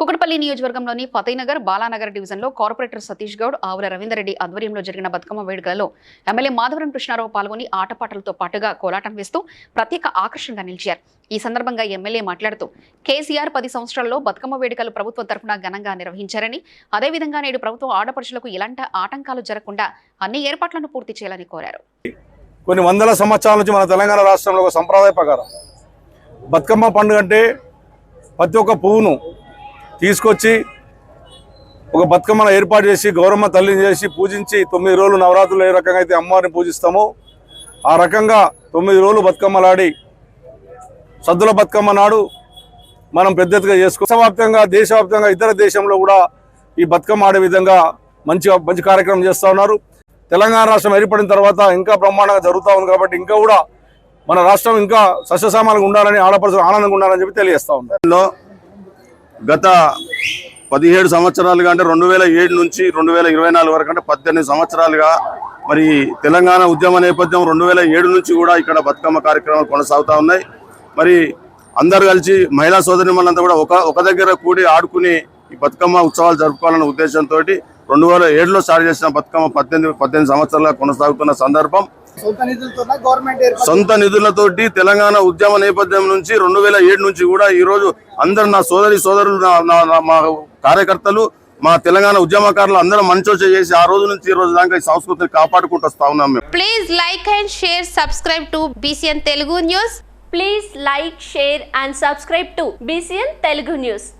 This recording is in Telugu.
కుకటపల్లి నియోజకవర్గంలోని ఫతేనగర్ బాలానగర్ డివిజన్లో కార్పొరేటర్ సతీష్ గౌడ్ ఆవుల రవీందర్రెడ్డి ఆధ్వర్యంలో జరిగిన బతుకమ్మ వేడుకలలో ఎమ్మెల్యే మాధవరం కృష్ణారావు పాల్గొని ఆటపాటలతో పాటుగా కోలాటం వేస్తూ ప్రత్యేక ఆకర్షణగా నిలిచారు. ఈ సందర్భంగా ఎమ్మెల్యే మాట్లాడుతూ కేసీఆర్ పది సంవత్సరాల్లో బతుకమ్మ వేడుకలు ప్రభుత్వం తరఫున ఘనంగా నిర్వహించారని అదేవిధంగా నేడు ప్రభుత్వం ఆడపడుచులకు ఎలాంటి ఆటంకాలు జరగకుండా అన్ని ఏర్పాట్లను పూర్తి చేయాలని కోరారు. కొన్ని వందల సంవత్సరాల నుంచి మన తెలంగాణ రాష్ట్రంలో ఒక సంప్రదాయ ప్రకారం బతుకమ్మ పండుగ అంటే ప్రతి ఒక్క పువ్వును తీసుకొచ్చి ఒక బతుకమ్మను ఏర్పాటు చేసి గౌరమ్మ తల్లిని చేసి పూజించి తొమ్మిది రోజులు నవరాత్రులు ఏ రకంగా అయితే అమ్మవారిని పూజిస్తామో ఆ రకంగా తొమ్మిది రోజులు బతుకమ్మలాడి సద్దుల బతుకమ్మ నాడు మనం పెద్ద ఎత్తుగా చేసుకో దేశవ్యాప్తంగా దేశవ్యాప్తంగా ఇతర దేశంలో కూడా ఈ బతుకమ్మ ఆడే విధంగా మంచి మంచి కార్యక్రమం చేస్తూ ఉన్నారు. తెలంగాణ రాష్ట్రం ఏర్పడిన తర్వాత ఇంకా బ్రహ్మాండంగా జరుగుతూ ఉంది కాబట్టి ఇంకా కూడా మన రాష్ట్రం ఇంకా సస్యశామాలుగా ఉండాలని ఆడపడుచు ఆనందంగా ఉండాలని చెప్పి తెలియజేస్తా ఉన్నారు గత పదిహేడు సంవత్సరాలుగా అంటే రెండు వేల ఏడు నుంచి రెండు వేల ఇరవై నాలుగు వరకు అంటే పద్దెనిమిది సంవత్సరాలుగా మరి తెలంగాణ ఉద్యమ నేపథ్యం రెండు వేల ఏడు నుంచి కూడా ఇక్కడ బతుకమ్మ కార్యక్రమాలు కొనసాగుతూ ఉన్నాయి. మరి అందరు కలిసి మహిళా సోదరి మనంతా కూడా ఒక ఒక దగ్గర కూడి ఆడుకుని ఈ బతుకమ్మ ఉత్సవాలు జరుపుకోవాలనే ఉద్దేశంతో రెండు వేల ఏడులో స్టార్ట్ చేసిన బతుకమ్మ పద్దెనిమిది పద్దెనిమిది సంవత్సరాలుగా కొనసాగుతున్న సందర్భం. సొంత నిధులతోటి తెలంగాణ ఉద్యమ నేపథ్యం నుంచి రెండు వేల ఏడు నుంచి కూడా ఈ రోజు అందరు నా సోదరి సోదరులు మా కార్యకర్తలు మా తెలంగాణ ఉద్యమకారులు అందరం మంచోచ చేసి ఆ రోజు నుంచి ఈ రోజు దాకా ఈ సంస్కృతిని కాపాడుకుంటూ వస్తా ఉన్నాం మేము Please like and share, subscribe to BCN Telugu News. Please like, share and subscribe to BCN Telugu News.